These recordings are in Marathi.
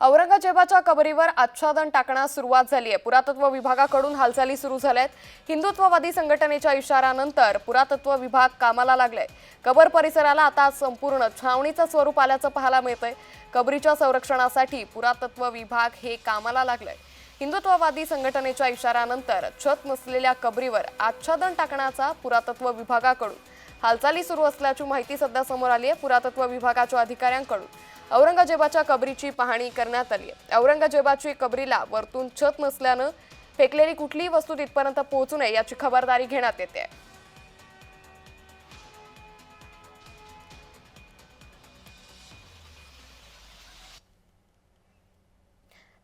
औरंगजेबाच्या कबरीवर आच्छादन टाकण्यास सुरुवात झाली आहे पुरातत्व विभागाकडून हालचाली सुरू झाल्या आहेत हिंदुत्ववादी संघटनेच्या इशाऱ्यानंतर पुरातत्व विभाग कामाला लागलाय. कबर परिसराला आता संपूर्ण छावणीचं स्वरूप आल्याचं पाहायला मिळतंय. कबरीच्या संरक्षणासाठी पुरातत्व विभाग हे कामाला लागलंय. हिंदुत्ववादी संघटनेच्या इशाऱ्यानंतर छत नसलेल्या कबरीवर आच्छादन टाकण्याचा पुरातत्व विभागाकडून हालचाली सुरू असल्याची माहिती सध्या समोर आली आहे पुरातत्व विभागाच्या अधिकाऱ्यांकडून. औरंगजेबाच्या कबरीची पाहणी करण्यात आली आहे. औरंगजेबाची कबरीला वरतून छत नसल्यानं फेकलेली कुठलीही वस्तू तिथपर्यंत पोहोचू नये याची खबरदारी घेण्यात येते.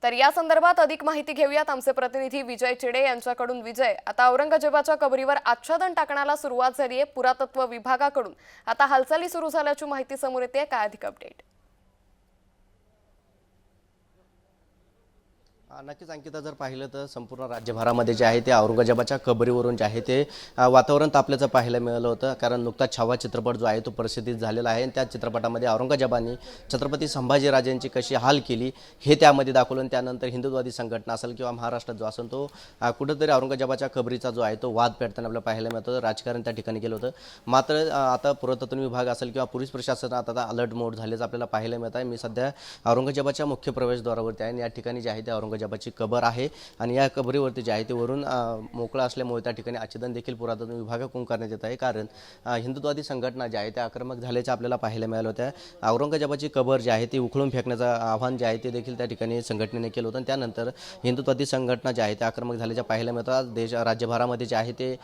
तर या संदर्भात अधिक माहिती घेऊयात आमचे प्रतिनिधी विजय चिडे यांच्याकडून. विजय आता औरंगजेबाच्या कबरीवर आच्छादन टाकण्याला सुरुवात झाली आहे पुरातत्व विभागाकडून. आता हालचाली सुरू झाल्याची माहिती समोर येते. काय अधिक अपडेट? नक्कीच अंकिता जर पाहिलं तर संपूर्ण राज्यभरामध्ये जे आहे ते औरंगजेबाच्या कबरीवरून जे आहे ते वातावरण तापल्याचं पाहायला मिळालं होतं. कारण नुकताच छावा चित्रपट जो आहे तो प्रसिद्धीत झालेला आहे. आणि त्या चित्रपटामध्ये औरंगजेबाने छत्रपती संभाजीराजांची कशी हाल केली हे त्यामध्ये दाखवलं. आणि त्यानंतर हिंदुत्ववादी संघटना असेल किंवा महाराष्ट्रात जो असेल तो कुठंतरी औरंगजेबाच्या कबरीचा जो आहे तो वाद पेटताना आपल्याला पाहायला मिळतो राजकारण त्या ठिकाणी गेलं होतं. मात्र आता पुरातत्व विभाग असेल किंवा पोलीस प्रशासनात आता अलर्ट मोड झाल्याचं आपल्याला पाहायला मिळत आहे. मी सध्या औरंगजेबाच्या मुख्य प्रवेशद्वारावरती आहे. आणि या ठिकाणी जे आहे ते औरंगजेबाची कबर आहे. आणि या कबरीवरती जे आहे ते वरून मोकळं असल्यामुळे त्या ठिकाणी आच्छादन देखील पुरातत्व विभागाकडून करण्यात येत आहे. कारण हिंदुत्वादी हिंदुत्ववादी संघटना ज्या आहे त्या आक्रमक झाल्याचं आपल्याला पाहायला मिळालं होत्या औरंगजेबाची कबर जी आहे ती उखळून फेकण्याचं आव्हान जे आहे ते देखील त्या ठिकाणी संघटनेने केलं होतं. आणि त्यानंतर हिंदुत्वादी संघटना ज्या आहे त्या आक्रमक झाल्याच्या पाहायला मिळतात देश राज्यभरामध्ये जे आहे ते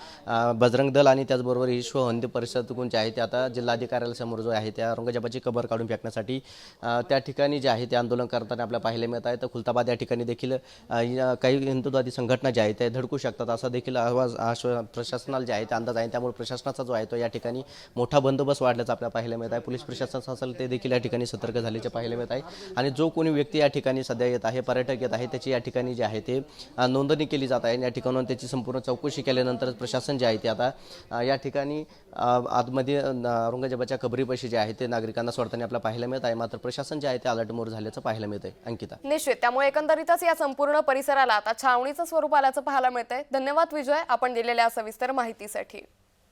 बजरंग दल आणि त्याचबरोबर विश्व हिंदी परिषदकडून जे आहे ते आता जिल्हाधिकाऱ्यासमोर जो आहे त्या औरंगजेबाची कबर काढून फेकण्यासाठी त्या ठिकाणी जे आहे ते आंदोलन करताना आपल्याला पाहायला मिळत आहे. तर खुलताबाद या ठिकाणी देखील देखील या काही हिंदुत्ववादी संघटना ज्या आहेत त्या धडकू शकतात असा देखील आवाज आश्व प्रशासनाला जे आहे ते अंदाज आहे. त्यामुळे प्रशासनाचा जो आहे तो या ठिकाणी मोठा बंदोबस्त वाढल्याचा आपल्याला पाहायला मिळत आहे. पोलीस प्रशासन असेल ते देखील या ठिकाणी सतर्क झाल्याचे पाहायला मिळत आहे. आणि जो कोणी व्यक्ती या ठिकाणी सध्या येत आहे पर्यटक येत आहे त्याची या ठिकाणी जे आहे ते नोंदणी केली जात आहे. या ठिकाणून त्याची संपूर्ण चौकशी केल्यानंतर प्रशासन जे आहे ते आता या ठिकाणी आतमध्ये औरंगजेबाच्या कबरीपाशी जे आहे ते नागरिकांना सोडताना आपल्याला पाहायला मिळत आहे. मात्र प्रशासन जे आहे ते अलर्ट मोर झाल्याचं पाहायला मिळत आहे अंकिता. निश्चित. त्यामुळे एकंदरीतच या संपूर्ण परिसराला आता छावणीचं स्वरूप आल्याचं पाहायला मिळतंय. धन्यवाद विजय आपण दिलेल्या सविस्तर माहितीसाठी.